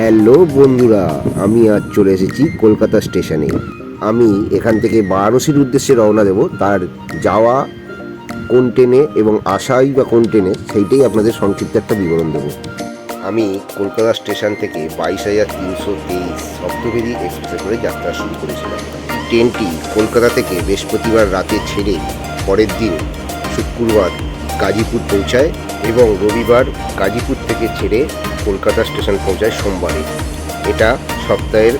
Hello বন্ধুরা, আমি আজ চলে এসেছি কলকাতা স্টেশনে। আমি এখান থেকে বারাণসীর উদ্দেশ্যে রওনা দেব। তার যাওয়া, কোন ট্রেনে এবং আসাই বা কোন ট্রেনে, সেইটাই আপনাদের সংক্ষিপ্ত একটা বিবরণ দেবো। আমি কলকাতা স্টেশন থেকে বাইশ হাজার তিনশো তেইশ সপ্তবেদী এক্সপ্রেসে করে যাত্রা শুরু করেছিলাম। ট্রেনটি কলকাতা থেকে বৃহস্পতিবার রাতে ছেড়ে পরের দিন শুক্রবার গাজীপুর পৌঁছায় এবং রবিবার গাজীপুর থেকে ছেড়ে কলকাতা স্টেশন পৌঁছায় সোমবারে। এটা সপ্তাহের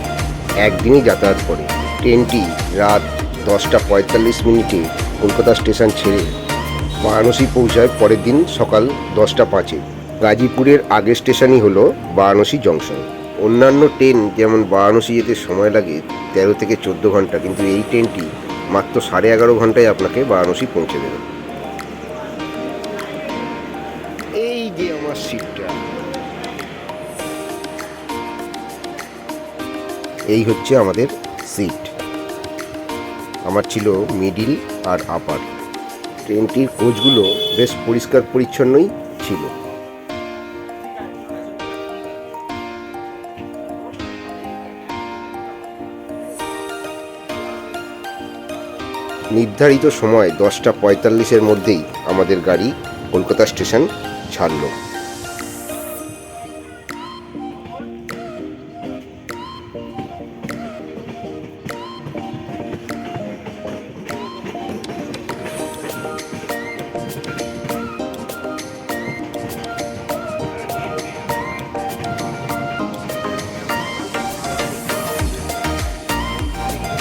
একদিনই যাতায়াত করে। ট্রেনটি রাত দশটা পঁয়তাল্লিশ মিনিটে কলকাতা স্টেশন ছেড়ে বারাণসী পৌঁছায় পরের দিন সকাল দশটা পাঁচে। গাজীপুরের আগের স্টেশনই হলো বারাণসী জংশন। অন্যান্য ট্রেন যেমন বারাণসী যেতে সময় লাগে তেরো থেকে চোদ্দ ঘণ্টা, কিন্তু এই ট্রেনটি মাত্র সাড়ে এগারো ঘন্টায় আপনাকে বারাণসী পৌঁছে দেবে। এই যে আমার সিটটা এই হচ্ছে আমাদের সিট আমার ছিল মিডিল আর আপার ট্রেনটির কোচগুলো বেশ পরিষ্কার পরিচ্ছন্নই ছিল। নির্ধারিত সময় দশটা পঁয়তাল্লিশের মধ্যেই আমাদের গাড়ি কলকাতা স্টেশন ছাড়লো।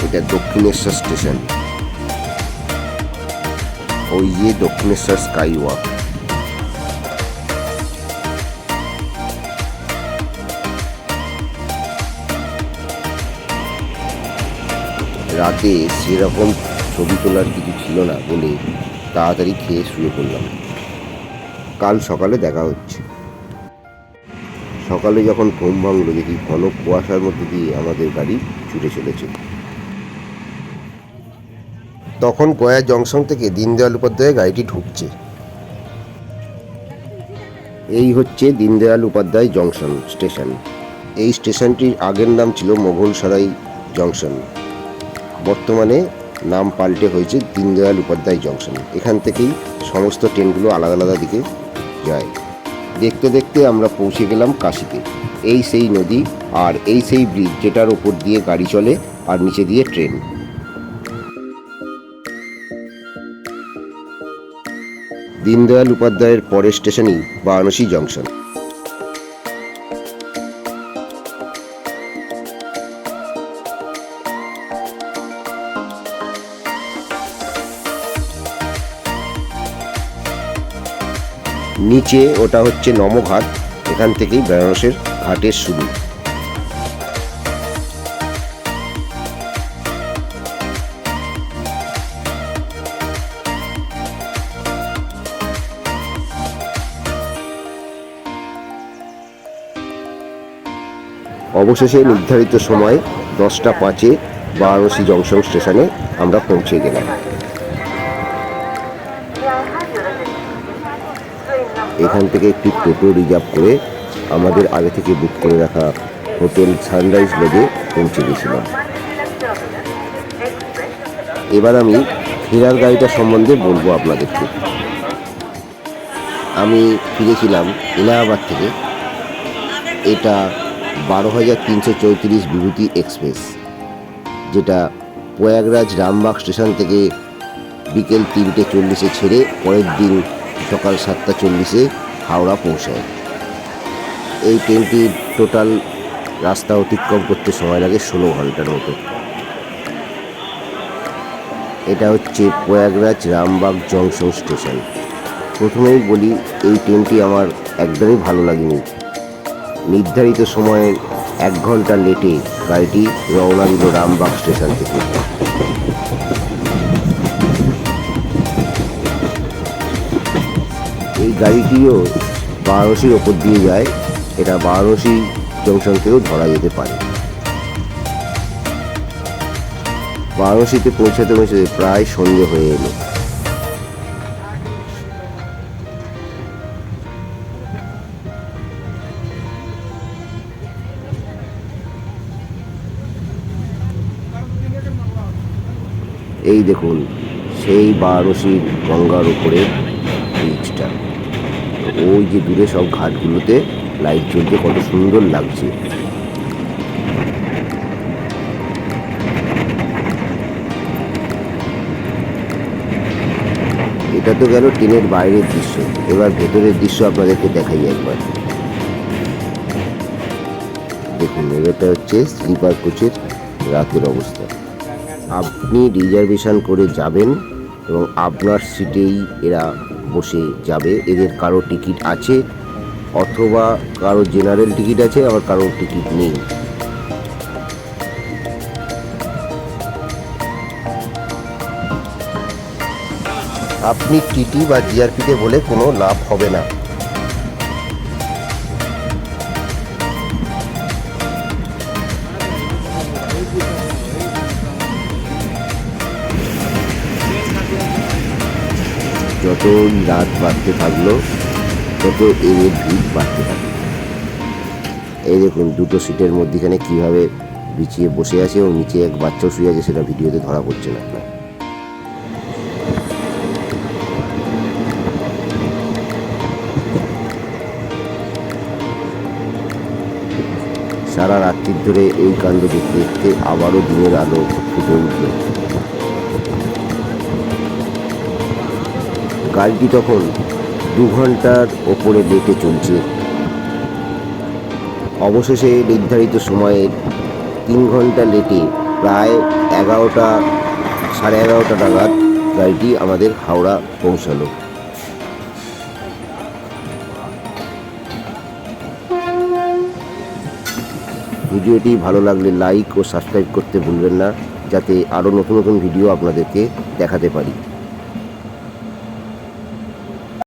এটা দক্ষিণেশ্বর স্টেশন। ওই যে দক্ষিণেশ্বর স্কাই ওয়াক রাতে সেরকম ছবি তোলার কিছু ছিল না বলে তাড়াতাড়ি খেয়ে শুয়ে পড়লাম। কাল সকালে দেখা হচ্ছে। সকালে যখন ঘুম ভাঙলো দেখি ঘন কুয়াশার মধ্যে দিয়ে আমাদের গাড়ি ছুটে চলেছে। তখন গয়া জংশন থেকে দীনদয়াল উপাধ্যায় গাড়িটি ঢুকছে। এই হচ্ছে দীনদয়াল উপাধ্যায় জংশন স্টেশন। এই স্টেশনটির আগের নাম ছিল মোগলসরাই জংশন। বর্তমানে নাম পাল্টে হয়েছে দীনদয়াল উপাধ্যায় জংশন। এখান থেকেই সমস্ত ট্রেনগুলো আলাদা আলাদা দিকে যায়। দেখতে দেখতে আমরা পৌঁছে গেলাম কাশিতে। এই সেই নদী আর এই সেই ব্রিজ যেটার ওপর দিয়ে গাড়ি চলে আর নিচে দিয়ে ট্রেন। দীনদয়াল উপাধ্যায়ের পরের স্টেশনই বারাণসী জংশন। নিচে ওটা হচ্ছে নমঘাট এখান থেকেই বেনারসের ঘাটের শুরু। অবশেষে নির্ধারিত সময় দশটা পাঁচে বারাণসী জংশন স্টেশনে আমরা পৌঁছে গেলাম। এখান থেকে একটি টোটো রিজার্ভ করে আমাদের আগে থেকে বুক করে রাখা হোটেল সানরাইজ লজে পৌঁছে গেছিলাম। এবার আমি ফেরার গাড়িটা সম্বন্ধে বলব আপনাদেরকে। আমি ফিরেছিলাম এলাহাবাদ থেকে। এটা বারো হাজার তিনশো চৌত্রিশ বিভূতি এক্সপ্রেস, যেটা প্রয়াগরাজ রামবাগ স্টেশন থেকে বিকেল তিনটে চল্লিশে ছেড়ে পরের দিন সকাল সাতটা চল্লিশে হাওড়া পৌঁছায়। এই ট্রেনটির টোটাল রাস্তা অতিক্রম করতে সময় লাগে ষোলো ঘণ্টার মতো। এটা হচ্ছে প্রয়াগরাজ রামবাগ জংশন স্টেশন। প্রথমেই বলি, এই ট্রেনটি আমার একদমই ভালো লাগেনি। নির্ধারিত সময়ের এক ঘণ্টা লেটে গাড়িটি রওনা দিল রামবাগ স্টেশন থেকে। এই গাড়িটিও বারাণসীর ওপর দিয়ে যায়। এটা বারাণসী জংশন থেকেও ধরা যেতে পারে। বারাণসীতে পৌঁছাতে পৌঁছাতে প্রায় সন্ধে হয়ে এলো। এই দেখুন, সেই বারাণসীর গঙ্গার উপরে ব্রিজটা ওই যে দূরে সব ঘাটগুলোতে লাইট জ্বলছে, কত সুন্দর লাগছে। এটা তো গেল ট্রেনের বাইরের দৃশ্য। এবার ভেতরের দৃশ্য আপনাদেরকে দেখাই একবার। দেখুন এটা হচ্ছে স্লিপার কোচের রাতের অবস্থা। আপনি রিজার্ভেশন করে যাবেন এবং আপনার সিটেই এরা বসে যাবে। এদের কারও টিকিট আছে অথবা কারও জেনারেল টিকিট আছে, আবার কারও টিকিট নেই। আপনি টিটি বা জিআরপিতে বলে কোনো লাভ হবে না। যতই রাত বাড়তে থাকল তত এর ভিড় বাড়তে থাকল। এই দেখুন, দুটো সিটের মধ্যেখানে কীভাবে বিছিয়ে বসে আছে এবং নিচে এক বাচ্চাও শুয়ে আছে, সেটা ভিডিওতে ধরা পড়ছে না। আপনার সারা রাত্রির ধরে এই কাণ্ড দেখতে দেখতে আবারও দিনের আলো ফুটে উঠল। গাড়িটি তখন দু ঘণ্টার ওপরে লেটে চলছে। অবশেষে নির্ধারিত সময়ের তিন ঘণ্টা লেটে প্রায় এগারোটা, সাড়ে এগারোটা নাগাদ গাড়িটি আমাদের হাওড়া পৌঁছালো। ভিডিওটি ভালো লাগলে লাইক ও সাবস্ক্রাইব করতে ভুলবেন না, যাতে আরও নতুন নতুন ভিডিও আপনাদেরকে দেখাতে পারি।